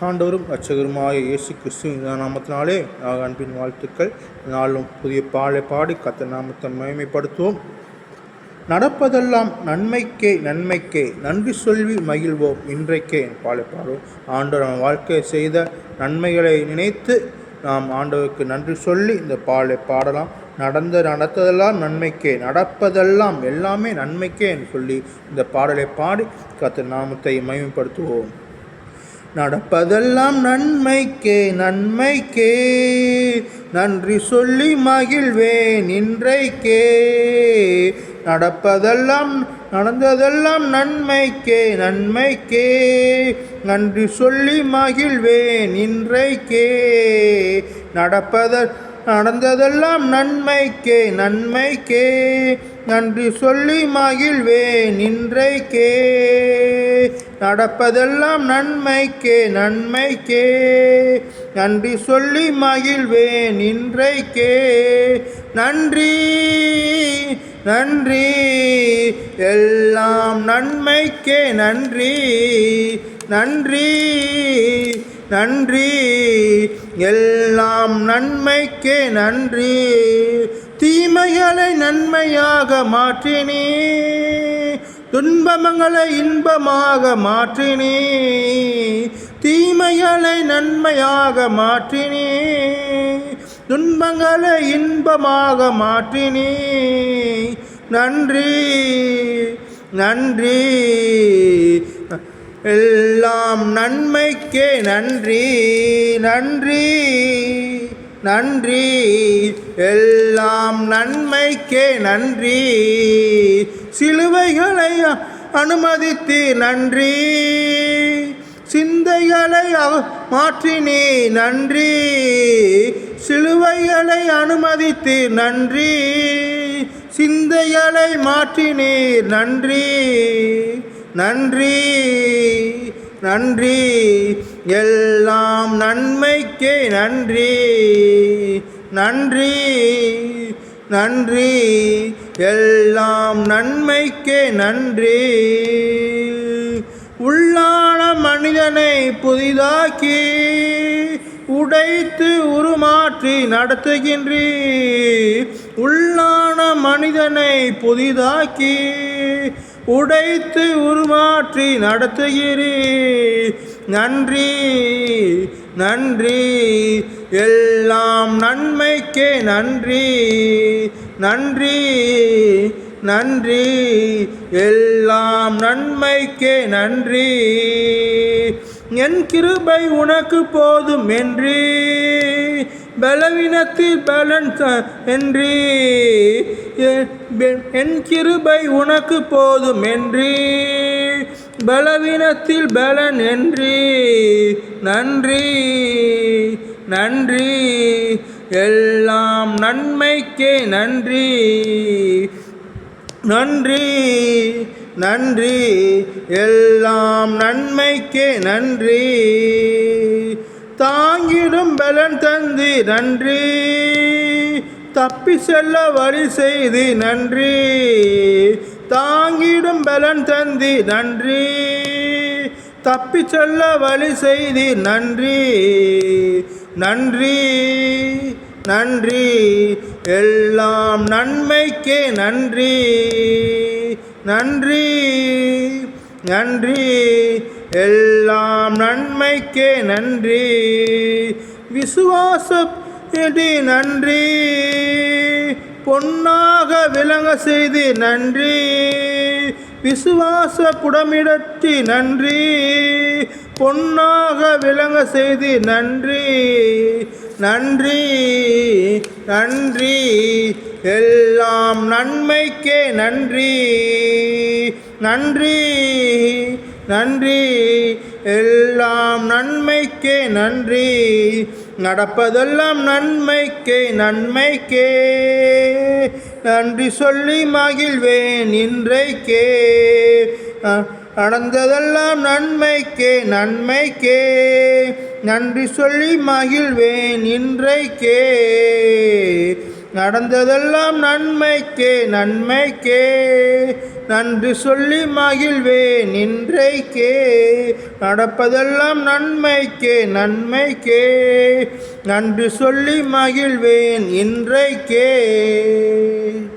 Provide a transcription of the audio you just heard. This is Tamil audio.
ஆண்டவரும் அச்சகருமாய இயேசு கிறிஸ்து இந்த நாமத்தினாலே ஆக அன்பின் வாழ்த்துக்கள். நாளும் புதிய பாலை பாடி கத்த நாமத்தை மகிமைப்படுத்துவோம். நடப்பதெல்லாம் நன்மைக்கே நன்மைக்கே. நன்றி சொல்லி மகிழ்வோம். இன்றைக்கே பாலை பாடுவோம். ஆண்டவர் நம் வாழ்க்கை செய்த நன்மைகளை நினைத்து நாம் ஆண்டவருக்கு நன்றி சொல்லி இந்த பாலை பாடலாம். நடந்த நடத்ததெல்லாம் நன்மைக்கே. நடப்பதெல்லாம் எல்லாமே நன்மைக்கே என்று சொல்லி இந்த பாடலை பாடி கத்த நாமத்தை மகிமைப்படுத்துவோம். நடப்பதெல்லாம் நன்மைக்கே நன்மைக்கே. நன்றி சொல்லி மகிழ்வேன் இன்றைக்கே. நடப்பதெல்லாம் நடந்ததெல்லாம் நன்மைக்கே நன்மைக்கே. நன்றி சொல்லி மகிழ்வேன் இன்றைக்கே. நடப்பத நடந்ததெல்லாம் நன்மைக்கே நன்மைக்கே. நன்றி சொல்லி மகிழ்வேன் இன்றைக்கே. நடப்பதெல்லாம் நன்மைக்கே நன்மைக்கே. நன்றி சொல்லி மகிழ்வேன் இன்றைக்கே. நன்றி நன்றி. எல்லாம் நன்மைக்கே நன்றி. நன்றி நன்றி. எல்லாம் நன்மைக்கே நன்றி. தீமைகளை நன்மையாக மாற்றினே துன்பமங்களை இன்பமாக மாற்றினே தீமைகளை நன்மையாக மாற்றினே துன்பங்களை இன்பமாக மாற்றினே. நன்றி நன்றி. எல்லாம் நன்மைக்கே நன்றி நன்றி. நன்றி. எல்லாம் நன்மைக்கே நன்றி. சிலுவைகளை அனுமதித்து நன்றி. சிந்தைகளை மாற்றினே நன்றி. சிலுவைகளை அனுமதித்து நன்றி. சிந்தைகளை மாற்றினீர் நன்றி. நன்றி. நன்றி. எல்லாம் நன்மைக்கே நன்றி. நன்றி. நன்றி. எல்லாம் நன்மைக்கே நன்றி. உள்ளான மனிதனை புதிதாக்கி உடைத்து உருமாற்றி நடத்துகின்றீ. உள்ளான மனிதனை புதிதாக்கி உடைத்து உருமாற்றி நடத்துகிறீ. நன்றி நன்றி. எல்லாம் நன்மைக்கே நன்றி. நன்றி நன்றி. எல்லாம் நன்மைக்கே நன்றி. என் கிருபை உனக்கு போதும் என்றே. பலவீனத்தில் பலன் என்று என் கிருபை உனக்கு போதும் என்று பலவீனத்தில் பலன் என்று நன்றி நன்றி எல்லாம் நன்மைக்கே நன்றி நன்றி நன்றி எல்லாம் நன்மைக்கே நன்றி தான் தாங்கிடும் பலன் தந்து நன்றி. தப்பி செல்ல வழி செய்து நன்றி. தாங்கிடும் பலன் தந்தி நன்றி. தப்பி செல்ல வழி செய்தி நன்றி. நன்றி நன்றி. எல்லாம் நன்மைக்கே நன்றி. நன்றி நன்றி. எல்லாம் நன்மைக்கே நன்றி. விசுவாச நன்றி. பொன்னாக விளங்க செய்து நன்றி. விசுவாச புடமிடத்தி நன்றி. பொன்னாக விளங்க செய்து நன்றி. நன்றி நன்றி. எல்லாம் நன்மைக்கே நன்றி. நன்றி. நன்றி. எல்லாம் நன்மைக்கே நன்றி. நடப்பதெல்லாம் நன்மைக்கே நன்மைக்கே. நன்றி சொல்லி மகிழ்வேன் இன்றைக்கே. நடந்ததெல்லாம் நன்மைக்கே நன்மைக்கே. நன்றி சொல்லி மகிழ்வேன் இன்றைக்கே. நடந்ததெல்லாம் நன்மைக்கே நன்மைக்கே. நன்றி சொல்லி மகிழ்வேன் இன்றைக்கே. நடப்பதெல்லாம் நன்மைக்கே நன்மைக்கே. நன்றி சொல்லி மகிழ்வேன் இன்றைக்கே.